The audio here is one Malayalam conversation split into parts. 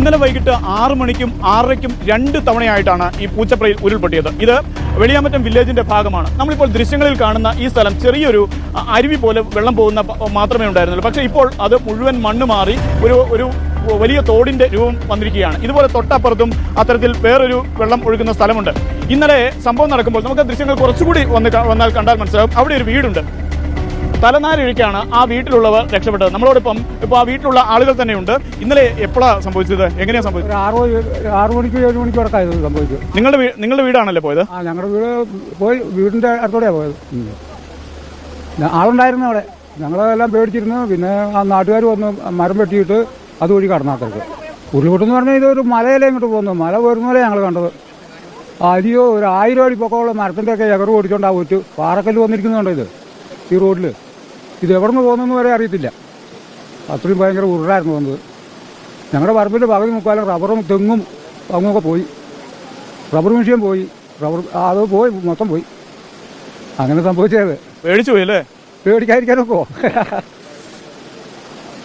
ഇന്നലെ വൈകിട്ട് ആറു മണിക്കും ആറരയ്ക്കും രണ്ട് തവണയായിട്ടാണ് ഈ പൂച്ചപ്രയിൽ ഉരുൾപൊട്ടിയത്. ഇത് വെളിയാമറ്റം വില്ലേജിന്റെ ഭാഗമാണ്. നമ്മളിപ്പോൾ ദൃശ്യങ്ങളിൽ കാണുന്ന ഈ സ്ഥലം ചെറിയൊരു അരുവി പോലെ വെള്ളം പോകുന്ന മാത്രമേ ഉണ്ടായിരുന്നുള്ളൂ. പക്ഷേ ഇപ്പോൾ അത് മുഴുവൻ മണ്ണ് മാറി ഒരു ഒരു വലിയ തോടിന്റെ രൂപം വന്നിരിക്കുകയാണ്. ഇതുപോലെ തൊട്ടപ്പുറത്തും അത്തരത്തിൽ വേറൊരു വെള്ളം ഒഴുകുന്ന സ്ഥലമുണ്ട്. ഇന്നലെ സംഭവം നടക്കുമ്പോൾ നമുക്ക് ദൃശ്യങ്ങൾ കുറച്ചുകൂടി വന്ന് വന്നാൽ കണ്ടാൽ മനസ്സിലാവും. അവിടെ ഒരു വീടുണ്ട്. തലനാരിഴയ്ക്കാണ് ആ വീട്ടിലുള്ളവർ രക്ഷപ്പെട്ടത്. നമ്മളോടൊപ്പം ഇപ്പോൾ ആ വീട്ടിലുള്ള ആളുകൾ തന്നെയുണ്ട്. ഇന്നലെ എപ്പോഴാണ് സംഭവിച്ചത്? എങ്ങനെയാണ് സംഭവിച്ചത്? ആറ് ആറ് മണിക്ക് ഏഴ് മണിക്ക് ഉറക്കായത് സംഭവിച്ചു നിങ്ങളുടെ നിങ്ങളുടെ വീടാണല്ലേ പോയത്? ആ ഞങ്ങളുടെ വീട് പോയി വീടിന്റെ അടുത്തോടെയാണ് പോയത്. ആളുണ്ടായിരുന്നു അവിടെ. ഞങ്ങളെല്ലാം പേടിച്ചിരുന്നു. പിന്നെ ആ നാട്ടുകാർ വന്ന് മരം വെട്ടിയിട്ട് അതുവഴി കടന്നാക്കരുത് ഉരുൾപൊട്ടെന്ന് പറഞ്ഞാൽ ഇതൊരു മലയിലെ ഇങ്ങോട്ട് പോകുന്നു മല പോരുന്നതല്ലേ ഞങ്ങൾ കണ്ടത്. അരിയോ ഒരു ആയിരം അടി പൊക്കമുള്ള മരത്തിന്റെയൊക്കെ എകറ് ഓടിച്ചോണ്ട് ആ പാറക്കല്ല് വന്നിരിക്കുന്നുണ്ടോ ഇത്? ഈ റോഡിൽ ഇത് എവിടെ നിന്ന് പോകുന്നെന്ന് വരെ അറിയത്തില്ല. അത്രയും ഭയങ്കര ഉരുളായിരുന്നു വന്നത്. ഞങ്ങളുടെ പറമ്പിന്റെ പകുതി മുക്കാലും റബ്ബറും തെങ്ങും അങ്ങൊക്കെ പോയി. റബ്ബർ മെഷീൻ പോയി. റബ്ബർ അത് പോയി മൊത്തം പോയി. അങ്ങനെ സംഭവിച്ചത്. പേടിച്ചു പോയി അല്ലേ? പേടിക്കാതിരിക്കാനൊക്കോ?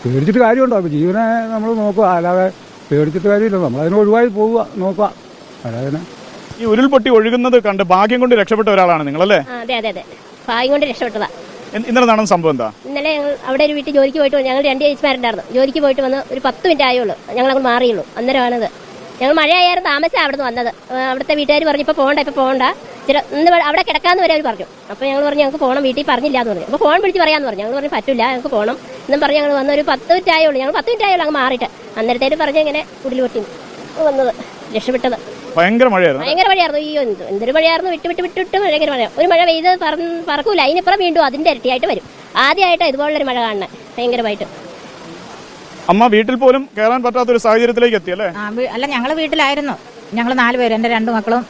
പേടിച്ചിട്ട് കാര്യമുണ്ടോ? അപ്പോൾ ജീവനെ നമ്മൾ നോക്കുക അല്ലാതെ പേടിച്ചിട്ട് കാര്യമില്ല. നമ്മളതിന് ഒഴിവായി പോവുക നോക്കുക അല്ലാതെ ഈ ഉരുൾപൊട്ടി ഒഴുകുന്നത് കണ്ട് ഭാഗ്യം കൊണ്ട് രക്ഷപ്പെട്ട ഒരാളാണ് നിങ്ങളല്ലേ? അതെ അതെ അതെ. ഭാഗ്യം കൊണ്ട് രക്ഷപ്പെട്ടതാ. ഇ- ഇന്നലെ നടന്ന സംഭവം എന്താ? ഇന്നലെ ഞങ്ങൾ അവിടെ ഒരു വീട്ടിൽ ജോലിക്ക് പോയിട്ട്. ഞങ്ങൾ രണ്ട് ചേച്ചിമാരുണ്ടായിരുന്നു. ജോലിക്ക് പോയിട്ട് വന്ന് ഒരു പത്ത് മിനിറ്റ് ആയുള്ളൂ. ഞങ്ങൾ അങ്ങോട്ട് മാറിയുള്ളൂ. അന്നേരമാണത്. ഞങ്ങൾ മഴയായാലും താമസിച്ചാണ് അവിടെ നിന്ന് വന്നത് അവിടുത്തെ വീട്ടുകാർ പറഞ്ഞു ഇപ്പോൾ പോകണ്ട ഇപ്പോൾ പോകണ്ട ചില ഇന്ന് അവിടെ കിടക്കാന്ന് വരെ അവർ പറഞ്ഞു. അപ്പോൾ ഞങ്ങൾ പറഞ്ഞു ഞങ്ങൾക്ക് പോകണം വീട്ടിൽ പറഞ്ഞില്ല എന്ന് പറഞ്ഞു. അപ്പോൾ ഫോൺ വിളിച്ച് പറയാന്ന് പറഞ്ഞു. ഞങ്ങൾ പറഞ്ഞു പറ്റില്ല ഞങ്ങൾക്ക് പോകണം എന്നും പറഞ്ഞു ഞങ്ങൾ വന്ന ഒരു പത്ത് മിനിറ്റ് ആയുള്ളൂ. ഞങ്ങൾ പത്ത് മിനിറ്റ് ആയുള്ളൂ അങ്ങ് മാറിയിട്ട്. അന്നേരത്തേര് പറഞ്ഞു ഇങ്ങനെ പൊട്ടി വന്നത് രക്ഷപ്പെട്ടത്. ഭയങ്കര മഴയായിരുന്നു. ഭയങ്കര മഴയായിരുന്നു. ഈ എന്ത് എന്തൊരു മഴയായിരുന്നു. വിട്ട് വിട്ട് വിട്ട് വിട്ട് ഭയങ്കര മഴ. ഒരു മഴ പെയ്ത് പറക്കൂല. അതിനിപ്പുറം വീണ്ടും അതിന്റെ ഇരട്ടിയായിട്ട് വരും. ആദ്യമായിട്ടാണ് ഇതുപോലുള്ളൊരു മഴ കാണുന്നത് ഭയങ്കരമായിട്ട്. അമ്മ വീട്ടിൽ പോലും കയറാൻ പറ്റാത്ത ഒരു സാഹചര്യത്തിലേക്ക് എത്തി അല്ലേ? അല്ല ഞങ്ങൾ വീട്ടിലായിരുന്നു. ഞങ്ങൾ നാല് പേര് എന്റെ രണ്ട് മക്കളും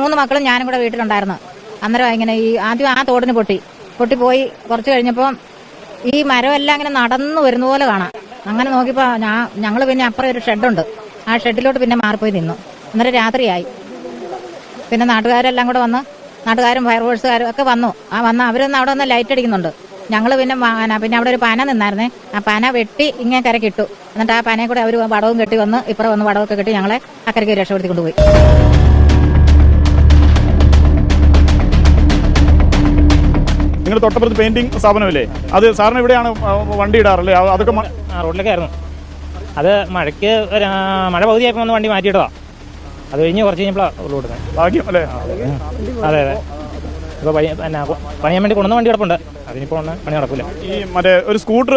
മൂന്ന് മക്കളും ഞാനും കൂടെ വീട്ടിലുണ്ടായിരുന്നു. അന്നേരം ഇങ്ങനെ ഈ ആദ്യം ആ തോടിന് പൊട്ടി. പൊട്ടി പോയി കുറച്ചു കഴിഞ്ഞപ്പോൾ ഈ മരമെല്ലാം ഇങ്ങനെ നടന്നു വരുന്ന പോലെ കാണാം. അങ്ങനെ നോക്കിയപ്പോൾ ഞാൻ ഞങ്ങൾ പിന്നെ അപ്പുറം ഒരു ഷെഡുണ്ട്. ആ ഷെഡിലോട്ട് പിന്നെ മാറിപ്പോയി നിന്നു. അന്നേരം രാത്രിയായി. പിന്നെ നാട്ടുകാരെല്ലാം കൂടെ വന്ന് നാട്ടുകാരും ഫയർഫോഴ്സുകാരും ഒക്കെ വന്നു. ആ വന്ന് അവരൊന്ന് അവിടെ ഒന്ന് ലൈറ്റ് അടിക്കുന്നുണ്ട്. ഞങ്ങൾ പിന്നെ വാങ്ങാനാ പിന്നെ അവിടെ ഒരു പന നിന്നായിരുന്നേ. ആ പന വെട്ടി ഇങ്ങനെ കരക്കിട്ടു. എന്നിട്ട് ആ പനയെ കൂടെ അവർ വടവും കെട്ടി വന്ന് ഇപ്പുറം വന്ന് വടവൊക്കെ കെട്ടി ഞങ്ങളെ അക്കരയ്ക്ക് രക്ഷപ്പെടുത്തി കൊണ്ടുപോയി നിങ്ങൾ തൊട്ടപ്പുറത്ത് പെയിന്റിംഗ് സ്ഥാപനമല്ലേ? അത് സാറിന് ഇവിടെയാണ് വണ്ടി ഇടാറല്ലേ? അതൊക്കെ റോഡിലൊക്കെ ആയിരുന്നു അത് മഴയ്ക്ക് മഴ പകുതിയായപ്പോൾ വന്ന് വണ്ടി മാറ്റിയിട്ടതാ. അത് കഴിഞ്ഞ് കുറച്ച് കഴിഞ്ഞപ്പോഴാണ് ഉള്ളു കൊടുക്കുന്നത് ഭാഗ്യം അല്ലേ അതെ. അതെ. ഇപ്പോൾ പണി പിന്നെ കൊ- പണിയാൻ വേണ്ടി കൊണ്ടുവന്ന വണ്ടി കിടപ്പുണ്ട്. അതിനിപ്പോ ഒന്ന് പണി നടക്കില്ല ഈ മറ്റേ ഒരു സ്കൂട്ടർ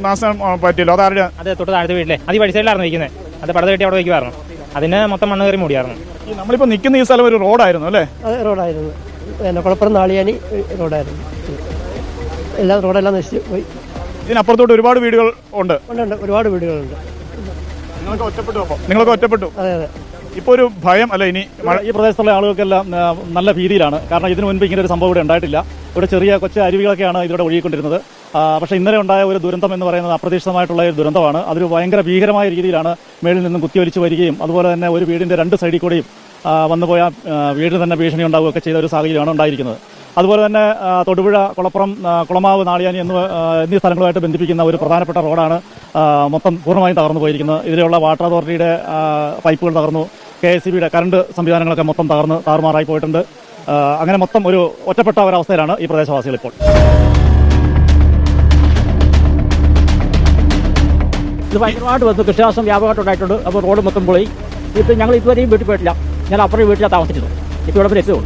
നാശം പറ്റില്ല പറ്റിയല്ലോ? അതാരുടെ അതെ തൊട്ട് താഴത്തെ വീട്ടിലെ. അത് ഈ വഴിസൈഡിലായിരുന്നു നിൽക്കുന്നത്. അത് പടത് കെട്ടി അവിടെ വയ്ക്കുമായിരുന്നു അതിന് മൊത്തം മണ്ണ് കയറി മൂടിയായിരുന്നു. നമ്മളിപ്പോ നിൽക്കുന്ന ഈ സ്ഥലം ഒരു റോഡായിരുന്നു അല്ലേ? അത് റോഡായിരുന്നു. പിന്നെ കുളപ്പുറം നാളിയാനി റോഡായിരുന്നു. എല്ലാ റോഡെല്ലാം നശിച്ചു പോയി. ഇതിനപ്പുറത്തോട്ട് ഒരുപാട് വീടുകൾ ഉണ്ട്. ഉണ്ട് ഒരുപാട് വീടുകളുണ്ട്. ഒറ്റപ്പെട്ടു നിങ്ങളൊക്കെ ഒറ്റപ്പെട്ടു? അതെ അതെ. ഇപ്പോൾ ഒരു ഭയം അല്ല ഇനി ഈ പ്രദേശത്തുള്ള ആളുകൾക്കെല്ലാം നല്ല ഭീതിയിലാണ്. കാരണം ഇതിനു മുൻപ് ഇങ്ങനെ ഒരു സംഭവം ഇവിടെ ഉണ്ടായിട്ടില്ല. ഇവിടെ ചെറിയ കൊച്ചു അരുവികളൊക്കെയാണ് ഇതിലൂടെ ഒഴുകിക്കൊണ്ടിരുന്നത്. പക്ഷേ ഇന്നലെ ഉണ്ടായ ഒരു ദുരന്തം എന്ന് പറയുന്നത് അപ്രതീക്ഷിതമായിട്ടുള്ള ഒരു ദുരന്തമാണ്. അതൊരു ഭയങ്കര ഭീകരമായ രീതിയിലാണ് മേളിൽ നിന്നും കുത്തിയൊലിച്ച് വരികയും അതുപോലെ തന്നെ ഒരു വീടിന്റെ രണ്ട് സൈഡിൽ കൂടിയും വന്നുപോയ വീടിന് തന്നെ ഭീഷണി ഉണ്ടാവുകയൊക്കെ ചെയ്ത ഒരു സാഹചര്യമാണ് ഉണ്ടായിരിക്കുന്നത്. അതുപോലെ തന്നെ തൊടുപുഴ കുളപ്പുറം കുളമാവ് നാളിയാനി എന്നിവ എന്നീ സ്ഥലങ്ങളുമായിട്ട് ബന്ധിപ്പിക്കുന്ന ഒരു പ്രധാനപ്പെട്ട റോഡാണ് മൊത്തം പൂർണമായും തകർന്നു പോയിരിക്കുന്നത്. ഇതിലുള്ള വാട്ടർ അതോറിറ്റിയുടെ പൈപ്പുകൾ തകർന്നു. കെ എസ് ബിയുടെ കറണ്ട് സംവിധാനങ്ങളൊക്കെ മൊത്തം തകർന്ന് താറുമാറായി പോയിട്ടുണ്ട് അങ്ങനെ മൊത്തം ഒരു ഒറ്റപ്പെട്ട ഒരവസ്ഥയിലാണ് ഈ പ്രദേശവാസികൾ ഇപ്പോൾ ഇത് ഭയങ്കരമായിട്ട് വന്നു കൃഷിനാശം വ്യാപകമായിട്ട് ഉണ്ടായിട്ടുണ്ട് അപ്പോൾ റോഡ് മൊത്തം പോയി ഇപ്പം ഞങ്ങൾ ഇതുവരെയും വീട്ടിൽ പോയിട്ടില്ല ഞാൻ അപ്പുറം വീട്ടിലാണ് താമസിച്ചത് ഇപ്പോൾ ഇവിടെ എത്തുള്ളൂ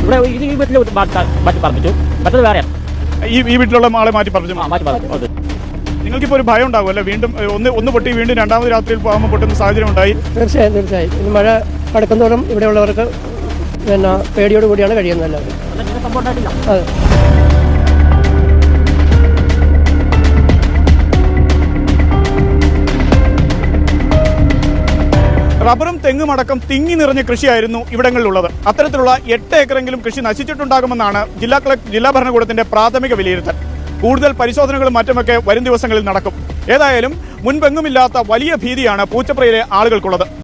ഇവിടെ ഇത് ഈ വീട്ടിൽ മാറ്റി പറഞ്ഞിട്ടു മറ്റത് വേറെയാണ് ഈ വീട്ടിലുള്ള ആളെ മാറ്റി പറഞ്ഞു മാറ്റി പറഞ്ഞു നിങ്ങൾക്കിപ്പോൾ ഒരു ഭയം ഉണ്ടാവും അല്ലേ? വീണ്ടും ഒന്ന് ഒന്ന് പൊട്ടി വീണ്ടും രണ്ടാമത് രാത്രിയിൽ പോകുമ്പോൾ പൊട്ടുന്ന സാഹചര്യം ഉണ്ടായി. തീർച്ചയായും തീർച്ചയായും. ഇനി മഴ കടക്കുന്നതോറും ഇവിടെയുള്ളവർക്ക് പിന്നെ പേടിയോട് കൂടിയാണ് കഴിയുന്നത് എല്ലാവരും. അതെ. റബ്ബറും തെങ്ങും അടക്കം തിങ്ങി നിറഞ്ഞ കൃഷിയായിരുന്നു ഇവിടങ്ങളിലുള്ളത്. അത്തരത്തിലുള്ള എട്ട് ഏക്കറെങ്കിലും കൃഷി നശിച്ചിട്ടുണ്ടാകുമെന്നാണ് ജില്ലാ കളക്ടർ ജില്ലാ ഭരണകൂടത്തിന്റെ പ്രാഥമിക വിലയിരുത്തൽ. കൂടുതൽ പരിശോധനകളും മറ്റുമൊക്കെ വരും ദിവസങ്ങളിൽ നടക്കും. ഏതായാലും മുൻപെങ്ങുമില്ലാത്ത വലിയ ഭീതിയാണ് പൂച്ചപ്രയിലെ ആളുകൾക്കുള്ളത്.